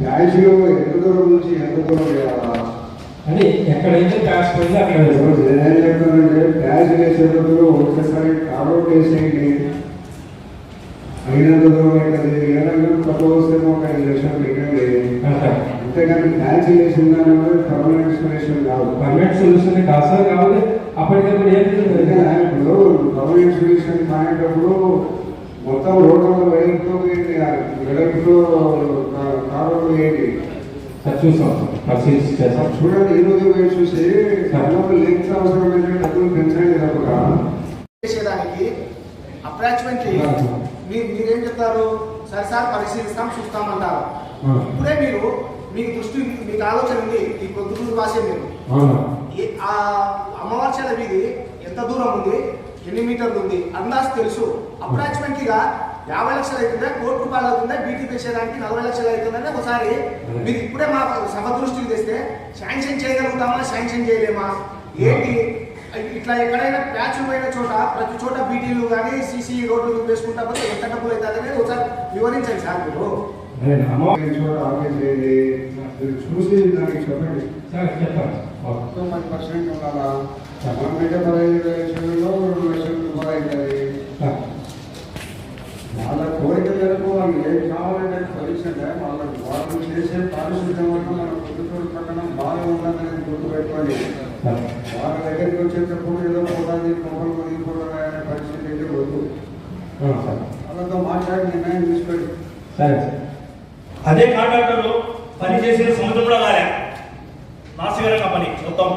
ట్యాక్సీలో ఎంత దూరం నుంచి ఎంత దూరం అని ఎక్కడైతే ట్యాక్స్ పోయిందో అక్కడ నేనేం చెప్తానంటే ట్యాక్సీ వేసేటప్పుడు ఒకసారి కారోట్ వేసేయండి అయినంత దూరం అవుతుంది ఏదైనా తక్కువ వస్తే ఒక ఐదు లక్షలు పెట్టండి. అంటారు అంతేగాని ట్యాక్సీ వేసిన దాని వల్ల పర్మనెంట్ సొల్యూషన్ కాదు పర్మనెంట్ సొల్యూషన్ కాదు కాబట్టి అప్పటికప్పుడు ఏం ఇప్పుడు పర్మనెంట్ సొల్యూషన్ కానేటప్పుడు మొత్తం రోడ్ల వెడల్పుతో వెడల్పుతో కారు పరిశీలించి చేస్తాం. చూడండి ఈ రోజు పోయి చూసి అవసరమైన డబ్బులు పెంచండి తప్ప చేసేదానికి అప్రాచ్మెంట్లీ మీరు మీరేం చెప్తారు? సరే సార్ పరిశీలిస్తాం చూస్తామంటారు. ఇప్పుడే మీరు మీకు దృష్టి మీకు ఆలోచన ఉంది. ఈ పొద్దుటూరు భాషే మీరు. అవునా? ఈ- ఆ అమ్మవార్చల వీధి ఎంత దూరం ఉంది? ఎన్ని మీటర్లు ఉంది? అందాజు తెలుసు. అప్రాచ్మెంట్లీగా యాభై లక్షలు అవుతుందా? కోటి రూపాయలు అవుతుందా? బీటీ పెంచేదానికి నలభై లక్షలు అవుతుందని ఒకసారి మీరు ఇప్పుడే మా సభ దృష్టికి తెస్తే శాంక్షన్ చేయగలుగుతామా? శాంక్షన్ చేయలేమా? ఏంటి? ఇట్లా ఎక్కడైనా ప్యాచ్ పోయిన చోట ప్రతి చోట బీటీలు కానీ సీసీ రోడ్లు వేసుకుంటా పోతే ఎంత డబ్బులు అవుతుంది అనేది ఒకసారి వివరించండి సార్ మీరు. చూసి దానికి చెప్పండి. సార్. మొత్తం పది పర్సెంట్ ఉండాలా? మనం పెట్టే పదహైదు లక్షల్లో రెండు లక్షల రూపాయలు అవుతుంది వాళ్ళ కోరిక మేరకు వాళ్ళు ఏం కావాలంటే పరీక్షంటే వాళ్ళ వాళ్ళు చేసే పారిశుద్ధ్యం వల్ల మన పొద్దుటూరు పట్టణం బాగా ఉండాలని గుర్తుపెట్టుకోండి సార్ వాళ్ళ దగ్గరికి వచ్చేటప్పుడు ఏదో పోతాది మొక్కలు మునిగిపోవడం అనే పరిస్థితి అయితే వద్దు. అవును సార్. వాళ్ళతో మాట్లాడి నిర్ణయం తీసుకోండి. సరే సార్. అదే కాంట్రాక్టర్లు పని చేసిన సముద్రం కూడా కాలే నాసికరంగా పని మొత్తం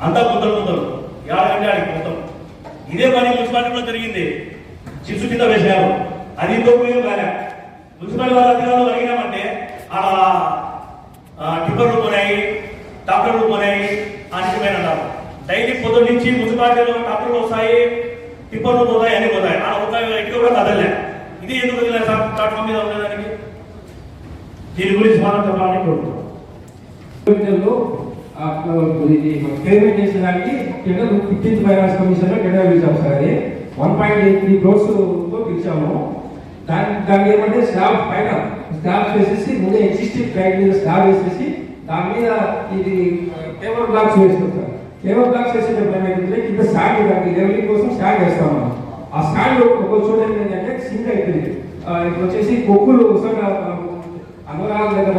అంతా గుంతలు గుంతలు ఏడాది ఆడికి మొత్తం ఇదే పని మున్సిపాలిటీ కూడా జరిగింది చిప్స్ కింద వేసినారు అది ఇంకో ఉపయోగం కాలే మున్సిపాలిటీ వాళ్ళ అధికారులు అడిగినామంటే ఆడ ఆ, టిప్పర్లు పోనాయి ట్రాక్టర్లు పోనాయి అనిపోయిన అన్నారు డైలీ పొద్దున్న నుంచి మున్సిపాలిటీలో ట్రాక్టర్లు వస్తాయి టిప్పర్లు పోతాయి అన్ని పోతాయి. ఆడ ఒక ఇటుక కూడా కదలే ఇది ఎందుకు వదిలేదు సార్ ప్లాట్ఫామ్ మీద ఉండేదానికి దీని గురించి మనం చెప్పాలని ఆ, ఇది పేమెంట్ చేసేదానికి టెండర్ ఫిఫ్టీన్త్ ఫైనాన్స్ కమిషన్లో టెండర్ పిలిచాము సార్ అది వన్ పాయింట్ ఎయిట్ త్రీ క్రోర్స్తో పిలిచాము. దాని దానికి ఏమంటే స్లాబ్ పైన స్లాబ్ వేసేసి ముందే ఎగ్జిస్టింగ్ మీద స్లాబ్ వేసేసి దాని మీద ఇది పేపర్ బ్లాక్స్ వేస్తాం పేపర్ బ్లాక్స్ వేసేటప్పుడు ఏమైందంటే కింద స్టాండ్ దానికి లెవెలింగ్ కోసం స్టాండ్ వేస్తాం మనం ఆ స్టాండ్ ఒక చోట ఏంటంటే సింక్ అయిపోయింది. ఇప్పుడు వచ్చేసి కొక్కులు సార్ దగ్గర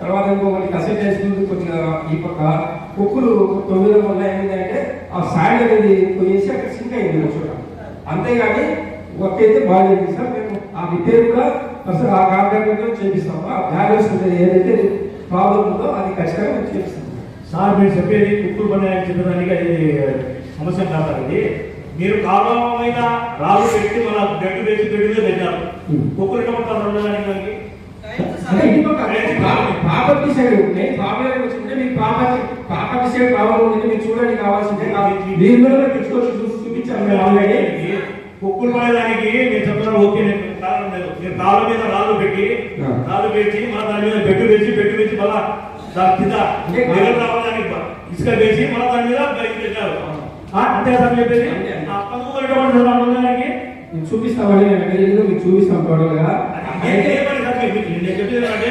తర్వాత ఇంకొకటి కసెట్ వేసుకుంది కొద్దిగా ఈ పక్క కుక్కులు తొమ్మిది వల్ల ఏమైందంటే ఆ స్టాండ్ అనేది పోయేసి అక్కడ సింక్ అయింది ఒక చోట. అంతేగాని వర్క్ అయితే బాగా చేపిస్తాం సార్. మేము ఆ రిపేర్ కూడా అసలు ఆ కాంట్రాక్టర్తో చేపిస్తాము ఆ బ్యాలెన్స్ ఏదైతే ప్రాబ్లం ఉందో అది ఖచ్చితంగా చేపిస్తాం సార్ మీరు చెప్పేది కుక్కులు పని చెప్పడానికి అది సమస్య కాదు అది మీరు కారణమైన రాళ్ళు పెట్టి మన గడ్డు వేసి గడ్డి మీద పెట్టారు. కుక్కులు పడతారు ఉండడానికి సైడ్ వచ్చింటే మీకు సైడ్ ప్రాబ్లం ఉంది మీకు చూడండి కావాల్సిందే. దీని మీద తెచ్చుకోవచ్చు చూసి చూపించాను మేము ఆల్రెడీ కుక్కులు పడేదానికి మీరు చెప్తున్నారు ఓకే నేను కారణం లేదు. మీరు కాళ్ళ మీద రాళ్ళు పెట్టి. రాళ్ళు పెట్టి మన దాని మీద బెడ్డు వేసి మళ్ళా దాని కింద నీళ్ళు రావడానికి ఇసుక వేసి మళ్ళా దాని మీద బయట పెట్టారు ఆ, అంతే కదా చెప్పేది? ఉండడానికి మీకు చూపిస్తాం టోటల్గా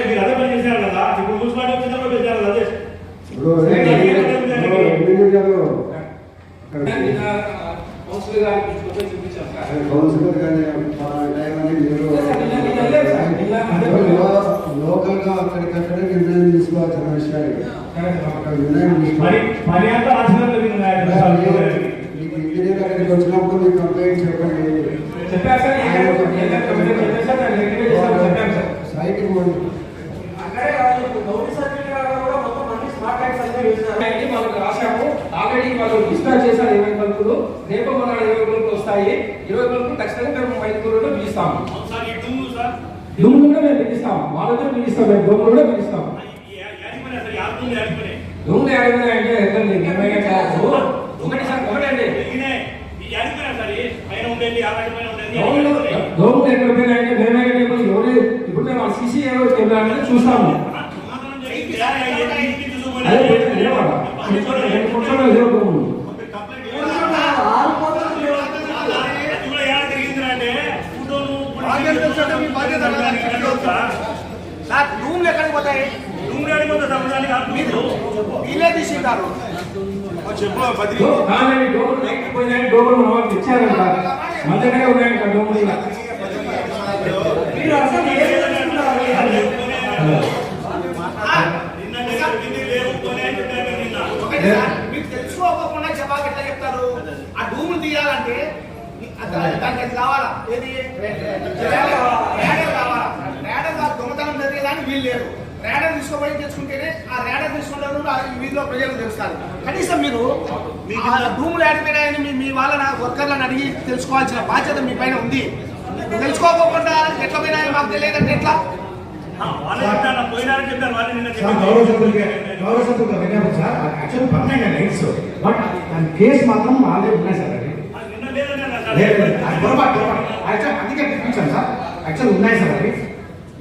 మీరు- అదే పని చేశారు కదా. ఇప్పుడు మున్సిపాలిటీ వచ్చినప్పుడు చేశారు అదే. కౌన్సిలర్ గారికి చూపించాం కౌన్సిలర్ గారి టైం అని మీరు లోకల్గా అక్కడికక్కడ నిర్ణయం తీసుకోవాల్సిన విషయాలు. మీకు ఇంజనీర్ అక్కడికి వచ్చినప్పుడు మీకు కంప్లైంట్ చెప్పండి. చెప్పారు సార్ ఈ గారు చెప్పారు? సార్ నేను రికమెండ్ చేశాను చెప్పాను సార్. సైట్ ఇవ్వండి. అక్కడే కాదు ఇప్పుడు గౌరీ సర్కిల్ కాడ కూడా మొత్తం అన్ని స్మార్ట్ ట్యాక్స్ అన్ని వేసినారు అయితే వాళ్ళకి రాశాము. ఆల్రెడీ వాళ్ళు డిస్పాచ్ చేశారు ఇరవై బల్బులు. రేపు మన ఇరవై బల్బులు వస్తాయి. ఇరవై బల్బులు ఖచ్చితంగా మేము మైదుకూరులో పిలుస్తాము అవును సార్ ఈ దుమ్ము దుమ్ము కూడా మేము పిలుస్తాం. వాళ్ళతో పిలుస్తాం. మేము దొమ్ము కూడా పిలుస్తాం. దుమ్ము యాభై అంటే ఎక్కడండి నిర్ణయం కాదు ఒకటి సార్ ఒకటండి దోమలు ఎక్కడ పోయినాయంటే మేమే ఎవరు ఇప్పుడు మేము సీసీ ఎవరు కెమెరా చూస్తాము. సమాధానం చెప్పి యాడ అయ్యేది ఇంటికి చూసుకోమని అదే పోయి లేవాడ నేను కూర్చోడం లేదు దోమలు మీరు కంప్లైంట్ చేయాలి. అది కూడా యాడ జరిగిందిరా సార్ రూమ్ ఎక్కడ ఆడిపోతాయి రూమ్ సంవత్సరానికి ఆరు మీరు రూములు. వీళ్ళే తీసుకుంటారు చెప్పు బదిలీ ఇచ్చారంట ఉన్నాయంట మీరు అసలు ఏం చేస్తున్నారు? మీకు తెలుసుకోకపోకుండా జవాబు ఎట్లా చెప్తారు ఆ డూములు తీయాలంటే దానికి కావాలా ఏది రేడర్ కావాలా రేడర్ దొంగతనం జరిగేదాన్ని వీలు లేరు రేడర్ తీసుకోబోయి తెచ్చుకుంటేనే ఆ రేడర్ తీసుకుంటారు ఆ వీధిలో ప్రజలు తెలుస్తారు కనీసం మీరు ఆ డూములు ఆడిపోయినాయని మీ మీ వాళ్ళని వర్కర్లను అడిగి తెలుసుకోవాల్సిన బాధ్యత మీ పైన ఉంది తెలుసుకోకుండా ఎట్లా పోయినా మాకు తెలియదంటే ఎట్లా గౌరవ సభ్యులకి sir actual permanent lights but దాని కేసు మాత్రం వాళ్ళే ఉన్నాయి సార్ అది ఆ, నిన్న లేదని అన్నారు. లేదు, లేదు, అది పొరపాటు పొరపాటు. యాక్చువల్ అందుకే పిలిపించాను సార్. యాక్చువల్ ఉన్నాయి సార్ అది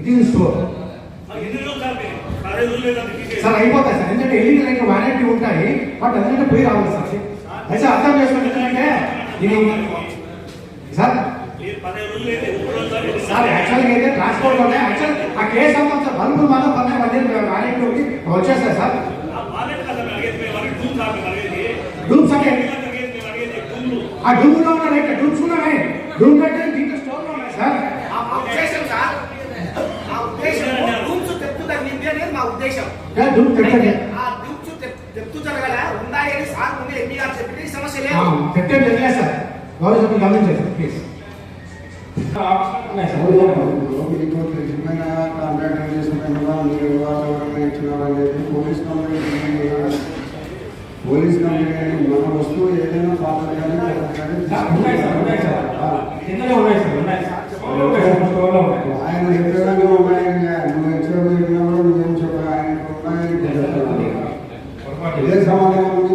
ఇట్ ఈస్ స్టోర్ సార్ అయిపోతాయి సార్. ఎందుకంటే ఎల్లింగ్ లైట్ వారంటీ ఉంటాయి. బట్ అందుకంటే పోయి రావాలి సార్ అయితే అర్థం చేసుకోండి ఎందుకంటే ఇది సార్. సార్ యాక్చువల్గా అయితే ట్రాన్స్పోర్ట్లోనే యాక్చువల్ ఆ కేసు అంతా బల్బులు మాత్రం పన్నెండు పన్నెండు వారంటీ వచ్చేస్తాయి సార్. ఆ డూమ్లో ఉన్న రైట్ డూమ్స్ ఉన్నాయి డూమ్ కట్టే దీంట్లో స్టోర్లో ఉన్నాయి సార్ ఆ మా ఉద్దేశం సార్ మా ఉద్దేశం రూమ్స్ తెప్పు తగ్గింది అనేది మా ఉద్దేశం యా, డూమ్ కట్టండి ఆ రూమ్స్ తెప్పు జరగల ఉన్నాయని సార్ ముందు ఎంపీ గారు చెప్పితే ఈ సమస్య ఆ, లేదు పెట్టే జరిగే సార్ గౌరవ సభ్యులు గమనించండి సార్ ప్లీజ్ ఉన్నాయి సార్ మీకు నిజమైన కాంట్రాక్టర్ చేసుకున్నా మీరు వాతావరణం ఇచ్చినారనేది పోలీస్ కంప్లైంట్ పోలీస్ కంప్లైంట్ మన వస్తువు ఏదైనా పాత్ర కానీ ఆయన ఎక్కడైనా ఉన్నాయి నువ్వు ఎక్కడ నువ్వేం ఉన్నాయి ఇదే సమాధానం ముందు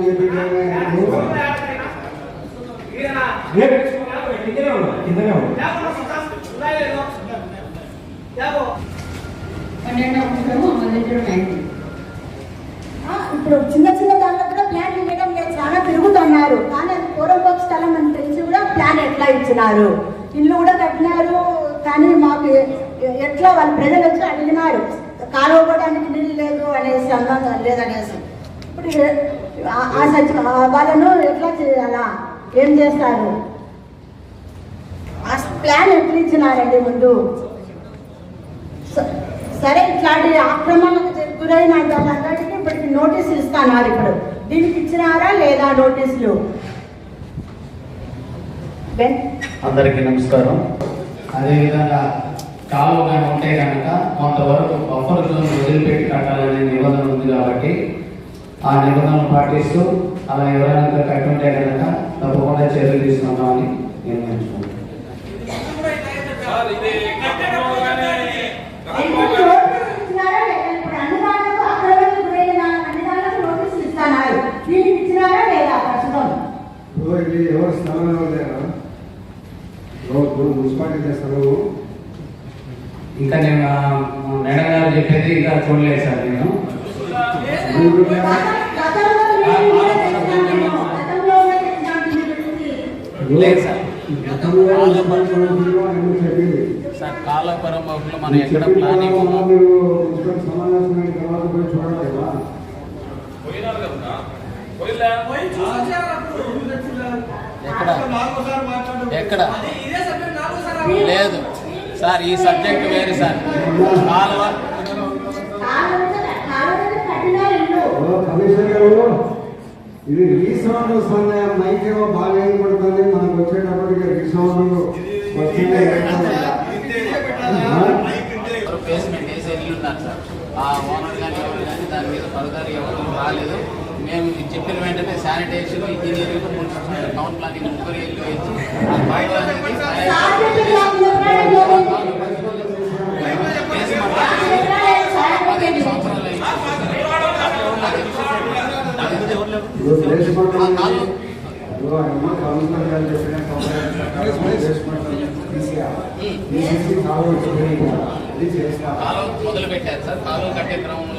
పన్నెండవ ఇప్పుడు చిన్న చిన్న ప్లాన్ ఇవ్వడం లేదు చాలా తిరుగుతున్నారు. కానీ అది పూర్వపక్ష స్థలం అని తెలిసి కూడా ప్లాన్ ఎట్లా ఇచ్చినారు. ఇల్లు కూడా కట్టినారు. కానీ మాకు ఎట్లా వాళ్ళ ప్రజలు వచ్చి అడిగినారు. కాలువడానికి నీళ్ళు లేదు అనేసి అన్నా లేదనేసి. ఇప్పుడు ఆ- ఆ సచి ఆ వాళ్ళను ఎట్లా చేయాలా? ఏం చేస్తారు? ఆ ప్లాన్ ఎట్లా ఇచ్చినారండి ముందు. స- సరే ఇట్లాంటి ఆక్రమణకు గురైన వాళ్ళందరికీ ఇప్పటికి నోటీసులు ఇస్తున్నారు ఇప్పుడు. దీనికి ఇచ్చినారా లేదా నోటీసులు? అందరికీ నమస్కారం. అదేవిధంగా కాలువ కానీ ఉంటే కనుక కొంతవరకు బఫర్ జోన్ వదిలిపెట్టి కట్టాలనే నిబంధన ఉంది కాబట్టి ఆ నిబంధనలు పాటిస్తూ అలా ఎవరైనా కట్టుంటే కనుక తప్పకుండా చర్యలు తీసుకుంటామని నిర్ణయించుకుంటాం ఎందుకు నోటీసులు ఇచ్చినారా లేదా ఇప్పుడు అన్ని దాంట్లో ఆక్రమణకు గురైన అన్ని దాంట్లో నోటీసులు ఇస్తున్నారు దీనికి ఇచ్చినారా లేదా ప్రస్తుతం ఎవరికి ఎవరు స్థలం ఎవరు లేరా ఎవరు మున్సిపాలిటీ చేస్తారు ఇంకా నేను మేడం గారు చెప్పేది ఇంకా చూడలేదు సార్ నేను. లేదు సార్. సార్ కాలపురం మనం చెప్పిన తర్వాత మీరు మున్సిపల్ సమావేశం అయిన తర్వాత పోయి చూడాలి కదా. ఎక్కడ? లేదు. సార్ ఈ సబ్జెక్ట్ వేరు సార్. కాలువ ఇది రీసౌండ్ వస్తుంది మైక్ ఏమో బాగా ఏం పడుతుంది మనకు వచ్చేటప్పటికి రీసౌండ్ వచ్చిందే బేస్మెంట్ వేసే ఇల్లు ఉన్నారు సార్. ఆ ఓనర్ కానీ ఎవరు కానీ దాని మీద ఫర్దర్ ఎవరు రాలేదు. మేము చెప్పిన వెంటనే శానిటేషన్ ఇంజనీరింగ్ టౌన్ ప్లానింగ్ ముగ్గురు చేస్తా కాలువ మొదలు పెట్టారు సార్ కాలువ కట్టే క్రమంలోనే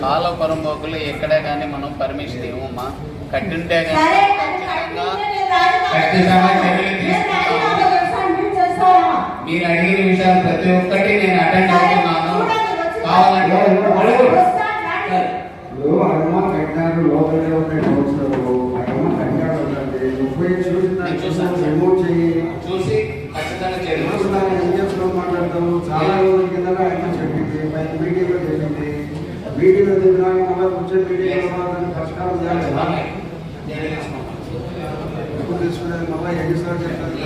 కాల పరంబోకులు ఎక్కడే కానీ మనం పర్మిషన్ ఇవ్వమ్మా కట్టింటే మీరు అడిగిన విషయాలు ప్రతి ఒక్కటి నేను అటెండ్ అమ్మ కట్టారు లోపలే డౌట్స్ అమ్మ కట్టాడు ఉందండి నువ్వు చూసిన రిమూవ్ చూసి ఖచ్చితంగా ఏం మాట్లాడతావు? చాలా రోజుల కింద ఆయన చెప్పింది. పైన మీటింగ్లో చెప్పింది. మీటింగ్లో చెప్పినాక మళ్ళీ కూర్చొని మాత్రం పరిష్కారం చేయాలి. ఎప్పుడు తీసుకునేది మళ్ళీ ఎన్నిసార్లు చెప్తాను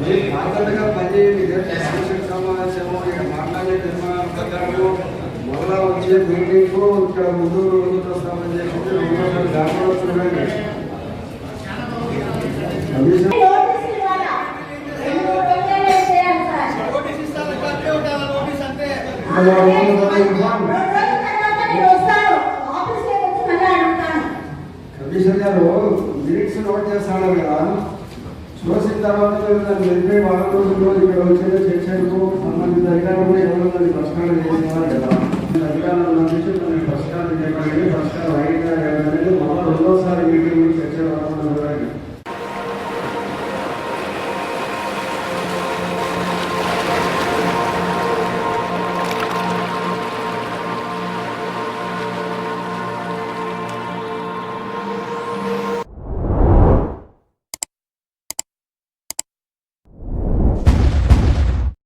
మీరు మాట్లాడగా పనిచేయండి ఇదే సమస్యకు సమావేశము ఇక్కడ మాట్లాడే నిర్మాణాలు ప్రకారం మళ్ళా వచ్చే మీటింగ్ ఇక్కడ ముందు రోజులతో సంబంధం చేసి రెండోసారి దాంట్లో చూడండి కమిషన్ కమిషనర్ గారు లిరిక్స్ నోట్ చేస్తాడు కదా వచ్చిన తర్వాత మేము దాన్ని చెప్పే వారం రోజుల్లో ఇక్కడ వచ్చే చర్చలకు సంబంధిత అధికారులు కూడా ఎవరు దాన్ని పరిష్కారం చేసేవారు కదా. అధికారులు పంపించి దాన్ని పరిష్కారం చేయడానికి పరిష్కారం